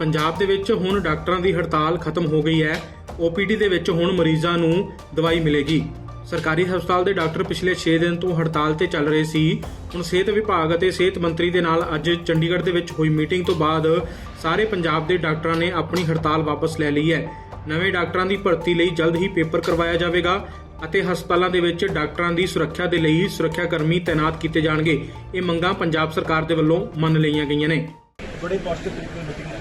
ਪੰਜਾਬ ਦੇ ਵਿੱਚ ਹੁਣ ਡਾਕਟਰਾਂ ਦੀ ਹੜਤਾਲ ਖਤਮ ਹੋ ਗਈ ਹੈ। OPD ਦੇ ਵਿੱਚ ਹੁਣ ਮਰੀਜ਼ਾਂ ਨੂੰ ਦਵਾਈ ਮਿਲੇਗੀ। ਸਰਕਾਰੀ ਹਸਪਤਾਲ ਦੇ ਡਾਕਟਰ ਪਿਛਲੇ 6 ਦਿਨ ਤੋਂ ਹੜਤਾਲ ਤੇ ਚੱਲ ਰਹੇ ਸੀ। ਹੁਣ ਸਿਹਤ ਵਿਭਾਗ ਅਤੇ ਸਿਹਤ ਮੰਤਰੀ ਦੇ ਨਾਲ ਅੱਜ ਚੰਡੀਗੜ੍ਹ ਦੇ ਵਿੱਚ ਹੋਈ ਮੀਟਿੰਗ ਤੋਂ ਬਾਅਦ ਸਾਰੇ ਪੰਜਾਬ ਦੇ ਡਾਕਟਰਾਂ ਨੇ ਆਪਣੀ ਹੜਤਾਲ ਵਾਪਸ ਲੈ ਲਈ ਹੈ। ਨਵੇਂ ਡਾਕਟਰਾਂ ਦੀ ਭਰਤੀ ਲਈ ਜਲਦ ਹੀ ਪੇਪਰ ਕਰਵਾਇਆ ਜਾਵੇਗਾ ਅਤੇ ਹਸਪਤਾਲਾਂ ਦੇ ਵਿੱਚ ਡਾਕਟਰਾਂ ਦੀ ਸੁਰੱਖਿਆ ਦੇ ਲਈ ਸੁਰੱਖਿਆ ਕਰਮੀ ਤਾਇਨਾਤ ਕੀਤੇ ਜਾਣਗੇ। ਇਹ ਮੰਗਾਂ ਪੰਜਾਬ ਸਰਕਾਰ ਦੇ ਵੱਲੋਂ ਮੰਨ ਲਈਆਂ ਗਈਆਂ ਨੇ। ਬੜੇ ਪੋਜ਼ਿਟਿਵ ਤਰੀਕੇ ਨਾਲ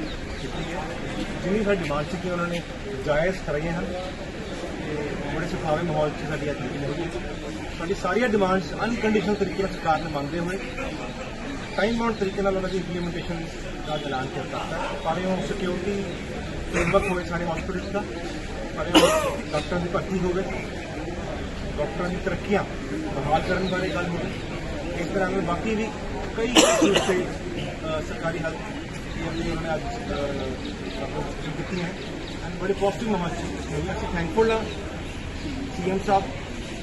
ਜਿੰਨੀ ਸਾਡੀ ਡਿਮਾਂਡ ਸੀ ਕਿ ਉਹਨਾਂ ਨੇ ਜਾਇਜ਼ ਕਰਾਈਆਂ ਹਨ। ਤੇ ਬੜੇ ਸੁਖਾਵੇਂ ਮਾਹੌਲ 'ਚ ਸਾਡੀ ਅੱਜ ਮੀਟਿੰਗ ਹੋਈ ਹੈ। ਸਾਡੀ ਸਾਰੀਆਂ ਡਿਮਾਂਡਸ ਅਨਕੰਡੀਸ਼ਨਲ ਤਰੀਕੇ ਨਾਲ ਸਰਕਾਰ ਨੂੰ ਮੰਗਦੇ ਹੋਏ ਟਾਈਮ ਬਾਉਂਡ ਤਰੀਕੇ ਨਾਲ ਉਹਨਾਂ ਦੀ ਇੰਪਲੀਮੈਂਟੇਸ਼ਨ ਦਾ ਐਲਾਨ ਕੀਤਾ। ਹੈ ਭਾਵੇਂ ਉਹ ਸਿਕਿਉਰਿਟੀ ਫਰੇਮਵਰਕ ਹੋਵੇ ਸਾਰੇ ਹਸਪੀਟਲਸ ਦਾ ਭਾਵੇਂ ਉਹ ਡਾਕਟਰਾਂ ਦੀ ਭਰਤੀ ਹੋਵੇ ਡਾਕਟਰਾਂ ਦੀ ਤਰੱਕੀਆਂ ਬਹਾਲ ਕਰਨ ਬਾਰੇ ਗੱਲ ਹੋਵੇ ਇਸ ਤਰ੍ਹਾਂ ਨਾਲ ਬਾਕੀ ਵੀ ਕਈ ਇਸ਼ੂਜ਼ ਤੇ ਸਰਕਾਰੀ ਹੱਥ ਉਹਨਾਂ ਨੇ ਅੱਜ ਕੀਤੀ ਹੈ ਐਂਡ ਬੜੇ ਪੋਜ਼ਿਟਿਵ ਮਾਹੌਲ ਚ ਹੋਈ ਅਸੀਂ ਥੈਂਕਫੁਲ ਹਾਂ ਸੀਐਮ ਸਾਹਿਬ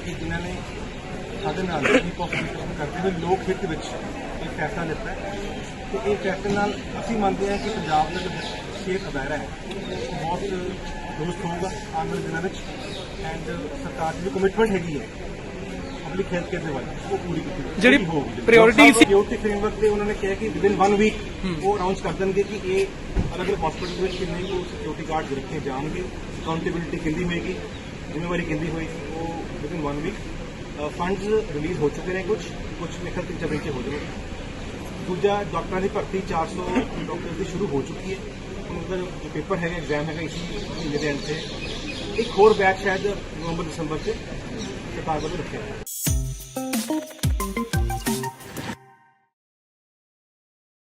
ਕਿ ਜਿਨ੍ਹਾਂ ਨੇ ਸਾਡੇ ਨਾਲ ਇਹ ਪੋਜ਼ਿਟਿਵ ਕਰਦੇ ਹੋਏ ਲੋਕ ਹਿੱਤ ਵਿੱਚ ਇਹ ਫੈਸਲਾ ਲਿੱਤਾ ਤੇ ਇਹ ਫੈਸਲੇ ਨਾਲ ਅਸੀਂ ਮੰਨਦੇ ਹਾਂ ਕਿ ਪੰਜਾਬ ਦਾ ਜੋ ਸਿਹਤ ਅਦਾਰਾ ਹੈ ਉਹ ਬਹੁਤ ਦੁਰਸਤ ਹੋਊਗਾ ਆਉਣ ਵਾਲੇ ਦਿਨਾਂ ਵਿੱਚ। ਐਂਡ ਸਰਕਾਰ ਦੀ ਕਮਿਟਮੈਂਟ ਹੈਗੀ ਹੈ ਪਬਲਿਕ ਹੈਲਥ ਕੇਅਰ ਦੇ ਵੱਲ ਉਹ ਪੂਰੀ ਕੀਤੀ ਜਿਹੜੀ ਪੂਰੀ ਹੋਊਗੀ। priority ਸੀ- ਸਿਕਿਉਰਿਟੀ ਫਰੇਮਵਰਕ ਤੇ ਉਹਨਾਂ ਨੇ ਕਿਹਾ ਕਿ ਵਿਦਿਨ 1 ਵੀਕ ਉਹ ਅਨਾਉਂਸ ਕਰ ਦੇਣਗੇ ਕਿ ਇਹ ਅਲੱਗ-ਅਲੱਗ ਹਸਪੀਟਲ ਵਿੱਚ ਕਿੰਨੇ ਕੁ ਸਿਕਿਉਰਿਟੀ ਗਾਰਡ ਰੱਖੇ ਜਾਣਗੇ ਅਕਾਊਂਟੇਬਿਲਿਟੀ ਕਿੰਦੀ ਹੋਏਗੀ, ਜ਼ਿੰਮੇਵਾਰੀ ਕਿੰਦੀ ਹੋਏਗੀ, ਉਹ ਵਿਦਿਨ 1 ਵੀਕ ਫੰਡਸ ਰਿਲੀਜ਼ ਹੋ ਚੁੱਕੇ ਨੇ ਕੁਝ ਕੁਝ ਨਿਕਲ ਤਿੰਨ ਚਾਰ ਵਿੱਚ ਹੋ ਜਾਣਗੇ। ਦੂਜਾ ਡਾਕਟਰਾਂ ਦੀ ਭਰਤੀ 400 ਡਾਕਟਰ ਦੀ ਸ਼ੁਰੂ ਹੋ ਚੁੱਕੀ ਹੈ। ਹੁਣ ਉਹਦਾ ਜੋ ਪੇਪਰ ਹੈਗਾ ਐਗਜ਼ਾਮ ਹੈਗਾ, ਇਸ ਮਹੀਨੇ ਦੇ ਅੰਤ ਤੇ। ਇੱਕ ਹੋਰ ਬੈਚ ਸ਼ਾਇਦ ਨਵੰਬਰ, ਦਸੰਬਰ 'ਚ ਸਰਕਾਰ ਵੱਲੋਂ ਰੱਖਿਆ ਹੈ